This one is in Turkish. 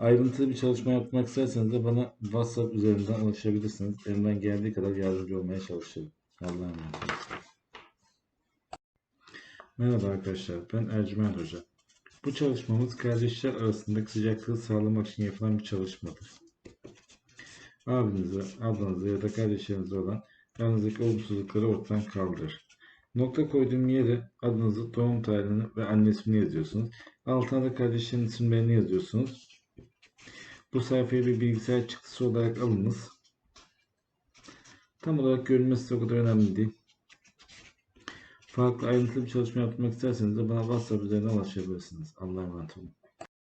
Ayrıntılı bir çalışma yapmak isterseniz de bana WhatsApp üzerinden ulaşabilirsiniz. Elimden geldiği kadar yardımcı olmaya çalışırım. Allah'a emanet. Merhaba arkadaşlar, ben Ercüment Hoca. Bu çalışmamız kardeşler arasındaki sıcaklığı sağlamak için yapılan bir çalışmadır. Abinize, ablanıza ya da kardeşlerinize olan aranızdaki olumsuzlukları ortadan kaldırır. Nokta koyduğum yere adınızı, doğum tarihini ve anne ismini yazıyorsunuz. Altına da kardeşlerin isimlerini yazıyorsunuz. Bu sayfayı bir bilgisayar çıktısı olarak alınız. Tam olarak görünmesi o kadar önemli değil. Farklı ayrıntılı bir çalışma yapmak isterseniz de bana WhatsApp üzerinden ulaşabilirsiniz. Allah'a emanet olun.